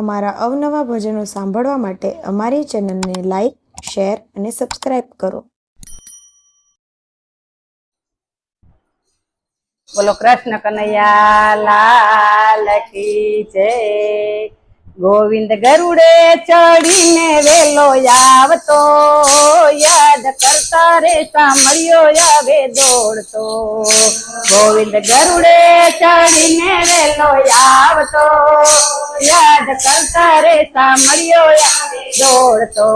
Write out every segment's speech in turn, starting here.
અમારા અવનવા ભજનો સાંભળવા માટે અમારી ચેનલને લાઈક, શેર અને સબસ્ક્રાઈબ કરો. બોલો કૃષ્ણ કનૈયા, લાલ કી જય. ગોવિંદ ગરુડે ચડીને વેલો આવતો. યાદ કરતા રે સાંભળ્યો આવે દોડતો. ગોવિંદ ગરુડે ચડીને વેલો આવતો. યાદ કરતા રે સાંભળ્યો આવે દોડતો,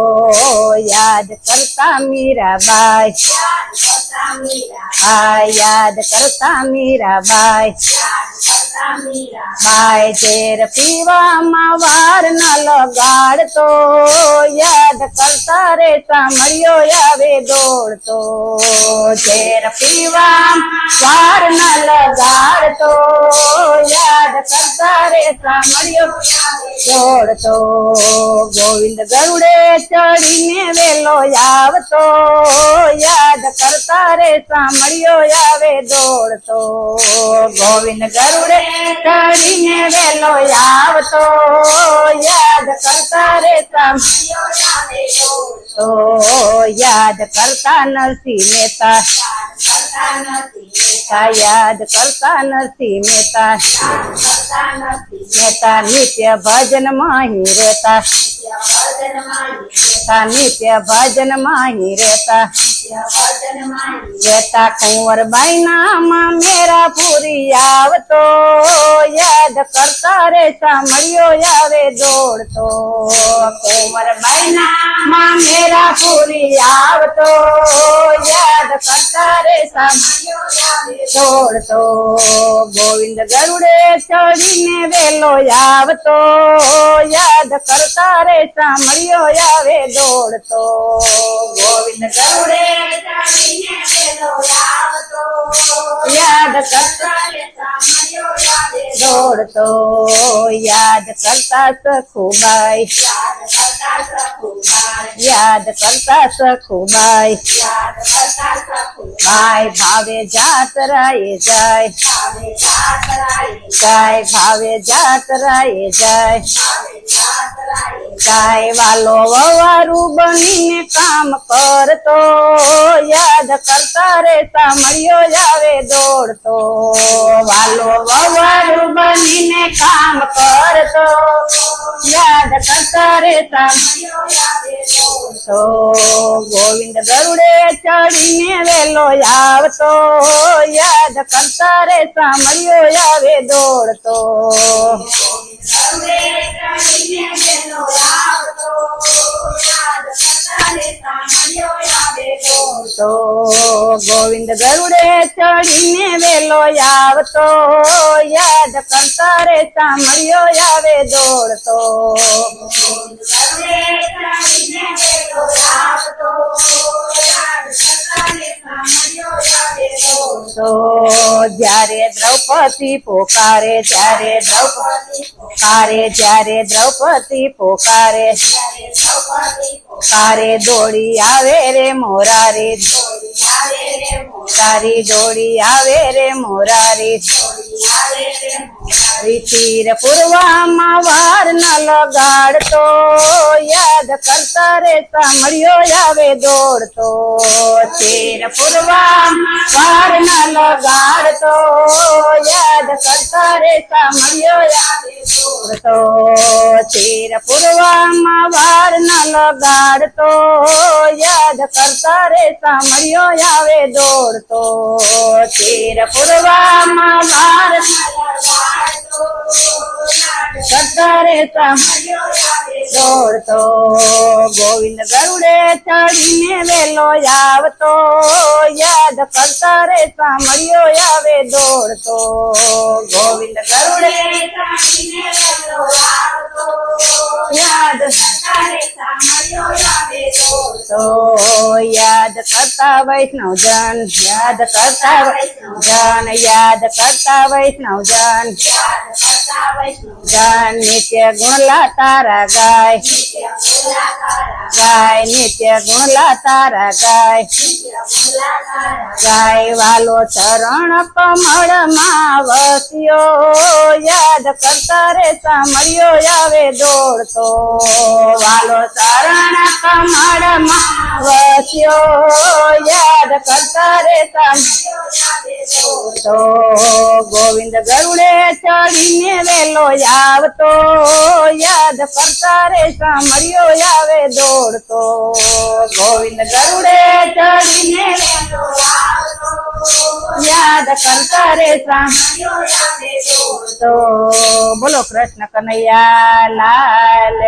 યાદ કરતા મીરાબાઈ. આ યાદ કરતા મીરાબાઈ. બાય ઝેર પીવામાં વાર ન લગાડતો, યાદ કરતા રે સાંભળ્યો આવે દોડતો. ઝેર પીવા વાર ન લગાડતો, યાદ કરતા રે સાંભળ્યો દોડતો. ગોવિંદ ગરુડે ચડીને વેલો આવતો, યાદ કરતા રે સાંભળ્યો આવે દોડતો. ગોવિંદ ગરુડે ચડીને વેલો આવતો, યાદ કરતા રે તો યાદ કરતા નરસિંહ મહેતા યાદ કરતા નરસિંહ મહેતા મહેતા નિત્ય ભજન માહી રહેતા. નિત્ય ભજન માહી રહેતા. રહેતા કુંવરબાઈ નામાં મેરા પૂરી આવતો. યાદ કરતા રે સાંભળ્યો આવે દોડતો. કુંવરબાઈ નામાં મેરા પૂરી આવતો. યાદ કરતા રે સાંભળ્યો આવે દોડતો. ગોવિંદ ગરુડે ચડીને વેલો આવતો. યાદ કરતા રે સાંભળ્યો આવે દોડતો. ગોવિંદ ગરુડે યાદ કરતા દોડતો, યાદ કરતા સખુબાઈ યાદ કરતા સખુબાઈ ભાઈ. ભાવે જાતરાએ જાય. કાય ભાવે જાતરાએ જાય. કાય વાલો વવારું બનીને કામ કરતો, યાદ કરતા રે સાંભળ્યો જાવે દોડતો. વાલો વવારું બનીને કામ કરતો. યાદ કરતા રેતા તો ગોવિંદ ગરુડે ચડીને વેલો આવતો. યાદ કરતા રે સાંભળ્યો આવે દોડતો. તો ગોવિંદ ગરુડે ચડીને વેલો આવતો યાદ કરતા રે સાંભળ્યો આવે દોડતો. તો જ્યારે દ્રૌપદી પોકારે ત્યારે દ્રૌપદી પોકારે, જ્યારે દ્રૌપદી પોકારે પોકારે દોડી આવે રે મોરારી. મોરારી દોડી આવે રે મોરારી. તીર પૂર્વામાં વાર ન લગાડતો. યાદ કરતા રે સાંભળ્યો આવે દોડતો. તીર પૂર્વામાં વાર ન લગાડતો. કરતા રે સાંભળ્યો આવે દોડતો તીર પૂર્વામાં વાર ન લગાડતો. યાદ કરતા રે સાંભળ્યો આવે દોડતો. તીર પૂર્વામાં વાર કરતા રે સાંભળ્યો આવે દોડતો ગોવિંદ ગરુડે ચડીને વેલો આવતો, યાદ કરતા રે સાંભળ્યો આવે દોડતો. ગોવિંદ ગરુડે યાદ તો યાદ કરતા વૈષ્ણવ જન યાદ કરતા વૈષ્ણવ જન યાદ કરતા વૈષ્ણવ જન જન નિત્ય ગુણલા તારા ગાય. ગાય નિત્ય ગુણલા તારા ગાય. ગાય વાલો ચરણ કમળમાં વસ્યો. યાદ કરતા રે સાંભળ્યો આવે દોડતો. વાલો ચરણ કમળમાં વસ્યો. યાદ કરતા રે સાંભળ્યો તો ગોવિંદ ગરુડે ચડીને વેલો આવતો, યાદ કરતા રે સાંભળ્યો આવે દોડતો. ગોવિંદ ગરુડે ચડીને યાદ કરતા રે સાંભળ્યો આવે દોડતો. બોલો કૃષ્ણ કનૈયા, લાલ